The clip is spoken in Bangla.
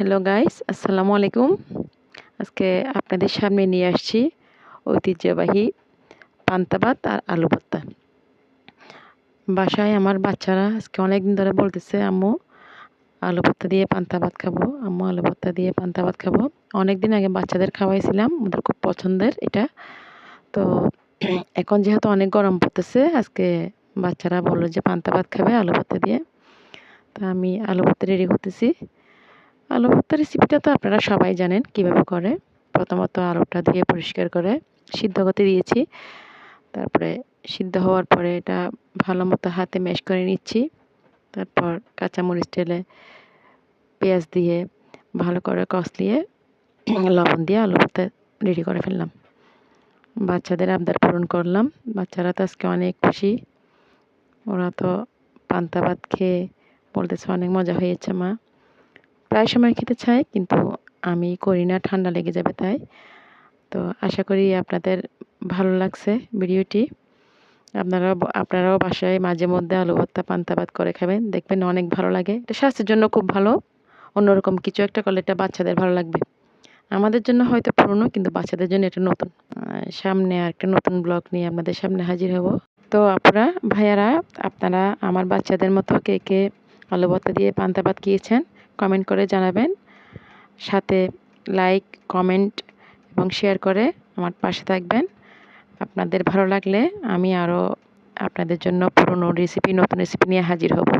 হ্যালো গাইস, আসসালামু আলাইকুম। আজকে আপনাদের সামনে নিয়ে আসছি ঐতিহ্যবাহী পান্তা ভাত আর আলু ভর্তা। বাসায় আমার বাচ্চারা আজকে অনেক দিন ধরে বলতেছে, আম্মু, আলু ভর্তা দিয়ে পান্তা ভাত খাব, আম্মু, আলু ভর্তা দিয়ে পান্তা ভাত খাব। অনেক দিন আগে বাচ্চাদের খাওয়াইছিলাম, ওদের খুব পছন্দের এটা। তো এখন যেহেতু অনেক গরম পড়তেছে, আজকে বাচ্চারা বলল যে, পান্তা ভাত খাবে আলু ভর্তা দিয়ে। তা আমি আলু ভর্তা রেডি করতেছি। আলু ভর্তা রেসিপিটা তো আপনারা সবাই জানেন কীভাবে করে। প্রথমত আলুটা ধুয়ে পরিষ্কার করে সিদ্ধ করতে দিয়েছি। তারপরে সিদ্ধ হওয়ার পরে এটা ভালো মতো হাতে ম্যাশ করে নিচ্ছি। তারপর কাঁচামরিচ টেলে পেঁয়াজ দিয়ে ভালো করে কষলিয়ে লবণ দিয়ে আলু ভর্তা রেডি করে ফেললাম। বাচ্চাদের আবদার পূরণ করলাম। বাচ্চারা তো আজকে অনেক খুশি। ওরা তো পান্তা ভাত খেয়ে বলতেছে অনেক মজা হয়েছে মা। প্রায় সময় খেতে চাই কিন্তু আমি করি না, ঠান্ডা লেগে যাবে তাই। তো আশা করি আপনাদের ভালো লাগছে ভিডিওটি। আপনারা আপনারাও বাসায় মাঝে মধ্যে আলু ভর্তা পান্তা ভাত করে খাবেন। দেখবেন অনেক ভালো লাগে। এটা স্বাস্থ্যের জন্য খুব ভালো। অন্যরকম কিছু একটা করলে এটা বাচ্চাদের ভালো লাগবে। আমাদের জন্য হয়তো পুরনো, কিন্তু বাচ্চাদের জন্য এটা নতুন। সামনে আর একটা নতুন ব্লগ নিয়ে আপনাদের সামনে হাজির হব। তো আপনারা ভাইয়ারা, আপনারা, আমার বাচ্চাদের মতো কে কে আলু ভর্তা দিয়ে পান্তা ভাত খেয়েছেন? কমেন্ট করে জানাবেন। সাথে লাইক কমেন্ট এবং শেয়ার করে আমার পাশে থাকবেন। আপনাদের ভালো লাগলে আমি আরও আপনাদের জন্য পুরনো রেসিপি নতুন রেসিপি নিয়ে হাজির হব।